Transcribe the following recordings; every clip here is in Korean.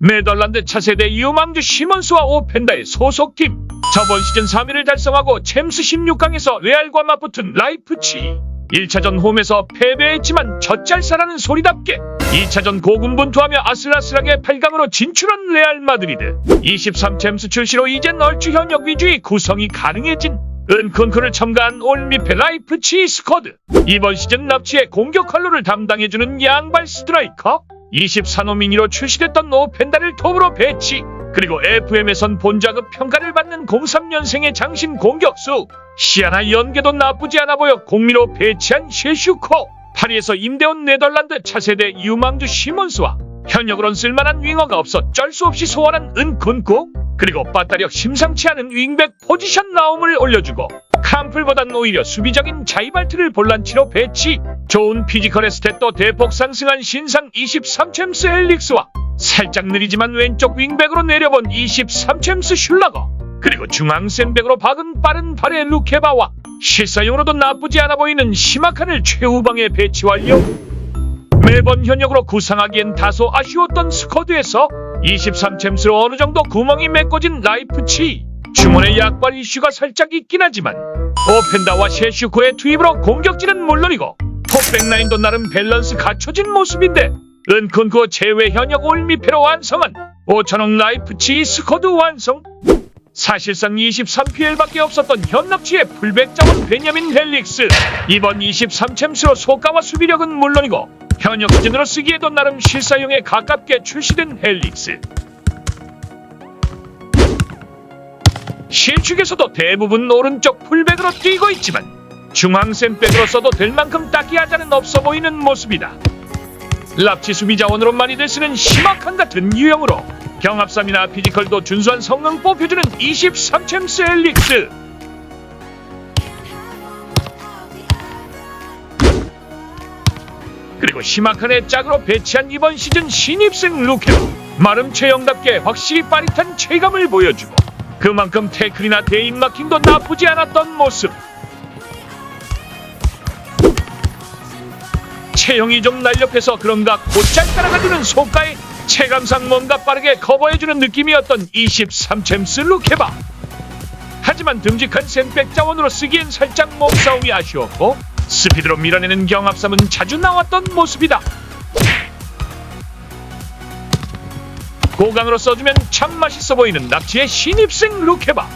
네덜란드 차세대 유망주 시먼스와 오펜다의 소속팀. 저번 시즌 3위를 달성하고 챔스 16강에서 레알과 맞붙은 라이프치. 1차전 홈에서 패배했지만 젖잘싸라는 소리답게 2차전 고군분투하며 아슬아슬하게 8강으로 진출한 레알 마드리드. 23 챔스 출시로 이젠 얼추 현역 위주의 구성이 가능해진 은콘크를 첨가한 올미페 라이프치 스쿼드. 이번 시즌 납치의 공격 활로를 담당해주는 양발 스트라이커. 24호 미니로 출시됐던 오펜다를 톱으로 배치. 그리고 FM에선 본자급 평가를 받는 03년생의 장신 공격수. 시아나 연계도 나쁘지 않아 보여 공미로 배치한 셰슈코. 파리에서 임대온 네덜란드 차세대 유망주 시몬스와 현역으론 쓸만한 윙어가 없어 쩔 수 없이 소환한 은쿤쿠. 그리고 빠따력 심상치 않은 윙백 포지션 나옴을 올려주고 캄플보단 오히려 수비적인 자이발트를 볼란치로 배치. 좋은 피지컬의 스탯도 대폭 상승한 신상 23챔스 헬릭스와 살짝 느리지만 왼쪽 윙백으로 내려본 23챔스 슐라거 그리고 중앙 센백으로 박은 빠른 발의 루케바와 실사용으로도 나쁘지 않아 보이는 시마칸을 최후방에 배치 완료. 매번 현역으로 구상하기엔 다소 아쉬웠던 스쿼드에서 23챔스로 어느 정도 구멍이 메꿔진 라이프치 주문의 약발 이슈가 살짝 있긴 하지만 오펜다와 셰슈코의 투입으로 공격진은 물론이고 톱백라인도 나름 밸런스 갖춰진 모습인데 은콘코 제외 현역 올미페로 완성한 5천억 라이프치 스쿼드 완성. 사실상 23PL밖에 없었던 현납치의 풀백 자원 베냐민 헬릭스. 이번 23챔스로 소가와 수비력은 물론이고 현역 시즌으로 쓰기에도 나름 실사용에 가깝게 출시된 헬릭스 실축에서도 대부분 오른쪽 풀백으로 뛰고 있지만 중앙 센 백으로 써도 될 만큼 딱히 하자는 없어 보이는 모습이다. 랍치 수비 자원으로 많이들 쓰는 심악한 같은 유형으로 경합삼이나 피지컬도 준수한 성능 뽑혀주는 23챔스 엘릭스 그리고 심악한의 짝으로 배치한 이번 시즌 신입생 루케로 마름 체형답게 확실히 빠릿한 체감을 보여주고 그만큼 태클이나 대인 마킹도 나쁘지 않았던 모습. 체형이 좀 날렵해서 그런가 곧잘 따라가주는 속가에 체감상 뭔가 빠르게 커버해주는 느낌이었던 23챔스 루케바. 하지만 듬직한 센백 자원으로 쓰기엔 살짝 몸싸움이 아쉬웠고 스피드로 밀어내는 경합삼은 자주 나왔던 모습이다 고강으로 써주면 참 맛있어 보이는 납치의 신입생 루케바.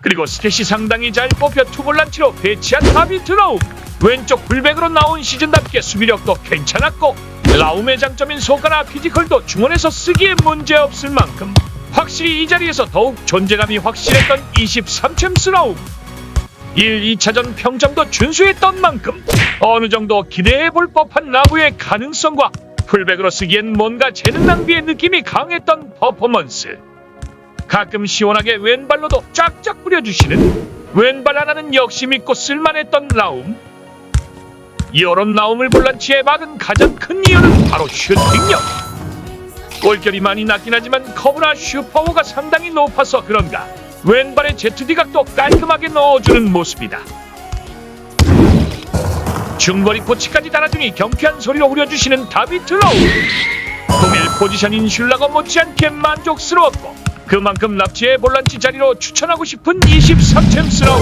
그리고 스탯이 상당히 잘 뽑혀 투볼란치로 배치한 다비트 라움 왼쪽 불백으로 나온 시즌답게 수비력도 괜찮았고 라움의 장점인 소가나 피지컬도 중원에서 쓰기에 문제없을 만큼 확실히 이 자리에서 더욱 존재감이 확실했던 23챔스 라움. 1, 2차전 평점도 준수했던 만큼 어느 정도 기대해 볼 법한 라부의 가능성과 풀백으로 쓰기엔 뭔가 재능 낭비의 느낌이 강했던 퍼포먼스. 가끔 시원하게 왼발로도 쫙쫙 뿌려주시는 왼발 하나는 역시 믿고 쓸만했던 라움. 이런 라움을 볼란치에 막은 가장 큰 이유는 바로 슈팅력. 골결이 많이 낮긴 하지만 커브나 슈퍼워가 상당히 높아서 그런가. 왼발의 ZD각도 깔끔하게 넣어주는 모습이다 중거리 코치까지 달아주니 경쾌한 소리로 우려주시는 다비트 로우. 동일 포지션인 슐라가 못지않게 만족스러웠고 그만큼 납치의 볼란치 자리로 추천하고 싶은 23챔스러우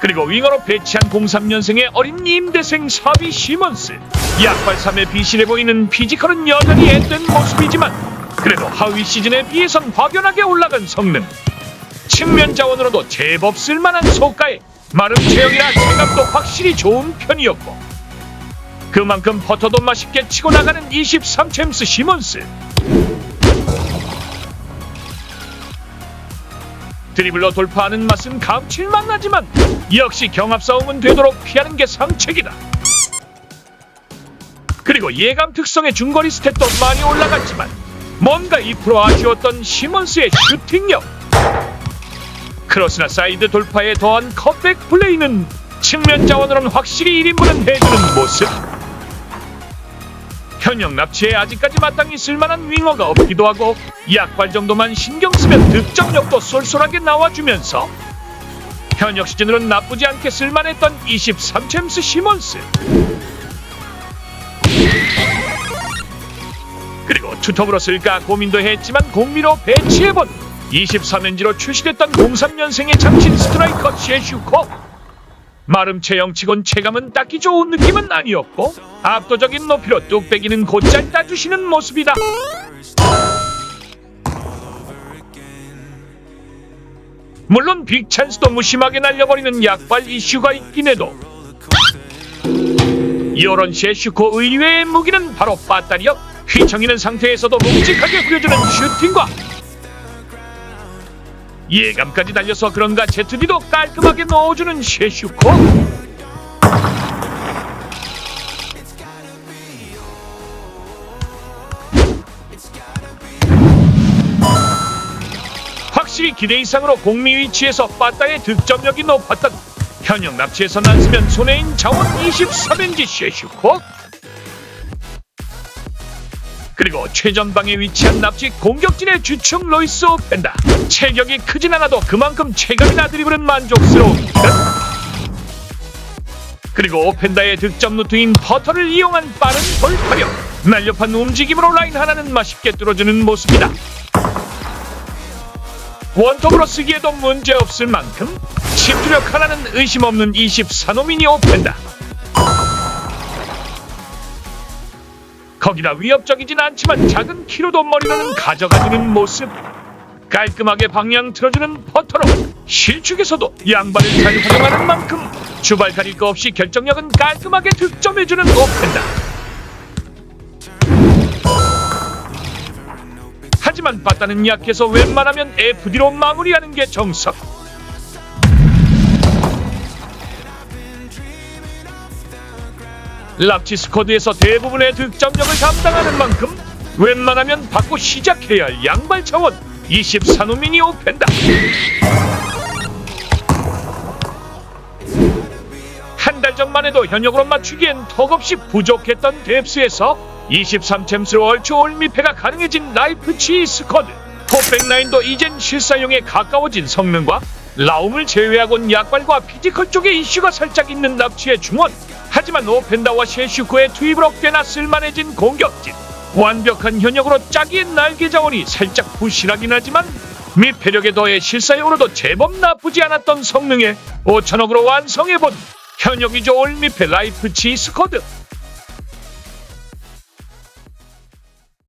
그리고 윙어로 배치한 03년생의 어린 임대생 사비 시먼스. 약발 3에 비실해 보이는 피지컬은 여전히 앳된 모습이지만 그래도 하위 시즌에 비해선 확연하게 올라간 성능 측면 자원으로도 제법 쓸만한 소가에 마름 체형이나 체감도 확실히 좋은 편이었고 그만큼 퍼터도 맛있게 치고 나가는 23챔스 시몬스. 드리블로 돌파하는 맛은 감칠맛 나지만 역시 경합 싸움은 되도록 피하는 게 상책이다. 그리고 예감 특성의 중거리 스탯도 많이 올라갔지만 뭔가 2% 아쉬웠던 시몬스의 슈팅력 크로스나 사이드 돌파에 더한 컷백 플레이는 측면 자원으로는 확실히 1인분은 해주는 모습. 현역 납치에 아직까지 마땅히 쓸만한 윙어가 없기도 하고 약발 정도만 신경 쓰면 득점력도 쏠쏠하게 나와주면서 현역 시즌으로는 나쁘지 않게 쓸만했던 23챔스 시몬스. 그리고 투톱으로 쓸까 고민도 했지만 공미로 배치해본 23엔지로 출시됐던 03년생의 장신 스트라이커 셰슈코. 마름 체형 치곤 체감은 딱히 좋은 느낌은 아니었고 압도적인 높이로 뚝배기는 곧잘 따주시는 모습이다. 물론 빅찬스도 무심하게 날려버리는 약발 이슈가 있긴 해도 이런 셰슈코 의외의 무기는 바로 빠따리역 휘청이는 상태에서도 묵직하게 후려주는 슈팅과 예감까지 달려서 그런가 제트디도 깔끔하게 넣어주는 셰슈코. 확실히 기대 이상으로 공미 위치에서 빠따의 득점력이 높았던 현역 납치에서 난쓰면 손해인 자원 23엔지 셰슈코 그리고 최전방에 위치한 납치 공격진의 주축 로이스 오펜다. 체격이 크진 않아도 그만큼 체감이나 드리블은 만족스러웁니다 그리고 오펜다의 득점 루트인 퍼터를 이용한 빠른 돌파력. 날렵한 움직임으로 라인 하나는 맛있게 뚫어주는 모습이다. 원톱으로 쓰기에도 문제없을 만큼 침투력 하나는 의심 없는 24노미니 오펜다 거기다 위협적이진 않지만 작은 키로도 머리로는 가져가주는 모습. 깔끔하게 방향 틀어주는 퍼터로 실축에서도 양발을 잘 활용하는 만큼 주발 가릴 거 없이 결정력은 깔끔하게 득점해주는 오펜다. 하지만 바다는 약해서 웬만하면 FD로 마무리하는 게 정석 랍치 스쿼드에서 대부분의 득점력을 담당하는 만큼 웬만하면 받고 시작해야 할 양발 차원 24호 미니 오펜다. 한 달 전만 해도 현역으로 맞추기엔 턱없이 부족했던 뎁스에서 23챔스로 얼추 올미패가 가능해진 라이프치 스쿼드. 톱백라인도 이젠 실사용에 가까워진 성능과 라움을 제외하곤 약발과 피지컬 쪽의 이슈가 살짝 있는 납치의 중원 하지만 오펜다와 셰슈코의 투입으로 꽤나 쓸만해진 공격진. 완벽한 현역으로 짜기엔 날개 자원이 살짝 부실하긴 하지만 미패력에 더해 실사용으로도 제법 나쁘지 않았던 성능에 5천억으로 완성해본 현역이죠 올미패 라이프치 스쿼드